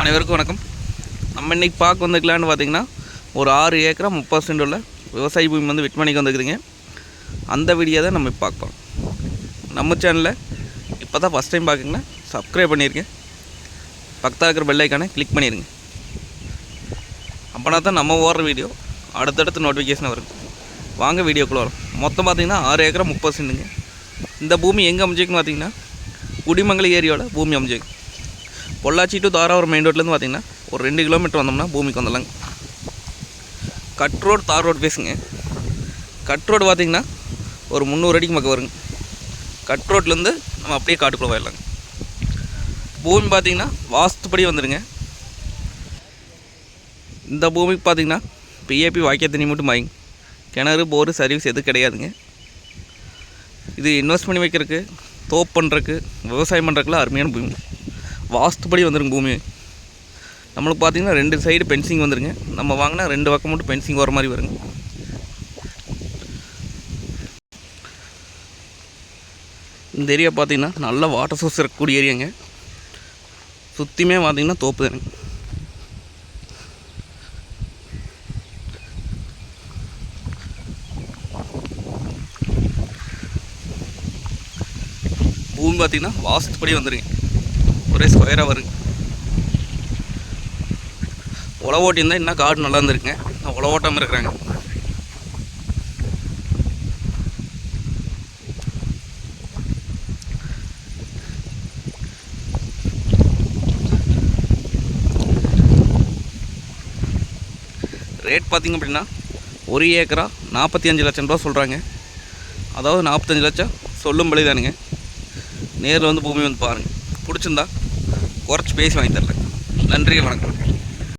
அனைவருக்கும் வணக்கம். நம்ம இன்றைக்கி பார்க்க வந்துக்கலான்னு பார்த்தீங்கன்னா ஒரு ஆறு ஏக்கரா முப்பது சென்ட் உள்ள விவசாய பூமி வந்து விற்பனைக்கு வந்துருக்குதுங்க. அந்த வீடியோ தான் நம்ம பார்க்கலாம் நம்ம சேனலில் இப்போ தான் ஃபஸ்ட் டைம் பார்க்குங்கன்னா சப்ஸ்கிரைப் பண்ணியிருக்கேன் பக்கத்தில் இருக்கிற பெல்லைக்கான கிளிக் பண்ணிடுங்க அப்போனா தான் நம்ம ஓடுற வீடியோ அடுத்தடுத்து நோட்டிஃபிகேஷன் வரும். வாங்க வீடியோக்குள்ளே வரும். மொத்தம் பார்த்திங்கன்னா ஆறு ஏக்கரா முப்பது சென்ட்டுங்க. இந்த பூமி எங்கே அமைஞ்சிருக்குன்னு பார்த்தீங்கன்னா குடிமங்கல ஏரியாவில் பூமி அமைஞ்சிருக்கு. பொள்ளாச்சி டு தாராபுரம் மெயின் ரோட்லேருந்து பார்த்தீங்கன்னா ஒரு ரெண்டு கிலோமீட்டர் வந்தோம்னா பூமிக்கு வந்துடலாங்க. கட் ரோடு தார் ரோடு பேசுங்க. கட் ரோடு பார்த்திங்கன்னா ஒரு முந்நூறு அடிக்கு பக்கம் வருங்க. கட் ரோட்லேருந்து நம்ம அப்படியே காட்டுக்குள்ளே போயிடலாங்க. பூமி பார்த்தீங்கன்னா வாஸ்துப்படி வந்துடுங்க இந்த பூமிக்கு பார்த்தீங்கன்னா பிஏபி வாக்கிய தண்ணி மட்டும் வாங்கி கிணறு போரு சர்வீஸ் எதுவும் கிடையாதுங்க. இது இன்வெஸ்ட் பண்ணி வைக்கிறதுக்கு தோப் பண்ணுறதுக்கு விவசாயம் பண்ணுறதுக்குலாம் அருமையான பூமி. வாஸ்துப்படி வந்துருங்க பூமி. நம்மளுக்கு பார்த்தீங்கன்னா ரெண்டு சைடு பென்சிங் வந்துருங்க. நம்ம வாங்கினா ரெண்டு பக்கம் மட்டும் பென்சிங் வர மாதிரி வருங்க. இந்த ஏரியா பார்த்தீங்கன்னா நல்ல வாட்டர் சோர்ஸ் இருக்கக்கூடிய ஏரியாங்க சுற்றியுமே பார்த்திங்கன்னா தோப்பு தானுங்க. பூமி பார்த்தீங்கன்னா வாஸ்துப்படி வந்துருங்க. ஒரே ஸ்கொயராக வருங்க உழவு ஓட்டியிருந்தால் இன்னும் காடு நல்லா இருந்திருக்குங்க இன்னும் உழவு ஓட்டாமல் இருக்கிறாங்க. ரேட் பார்த்திங்க அப்படின்னா ஒரு ஏக்கரா நாற்பத்தி அஞ்சு லட்சம் ரூபா சொல்கிறாங்க அதாவது நாற்பத்தஞ்சு லட்சம் சொல்லும் தானுங்க நேரில் வந்து பூமி வந்து பாருங்கள் பிடிச்சிருந்தா குறைச்சி பேசி வாங்கி தரல நன்றி வணக்கம்.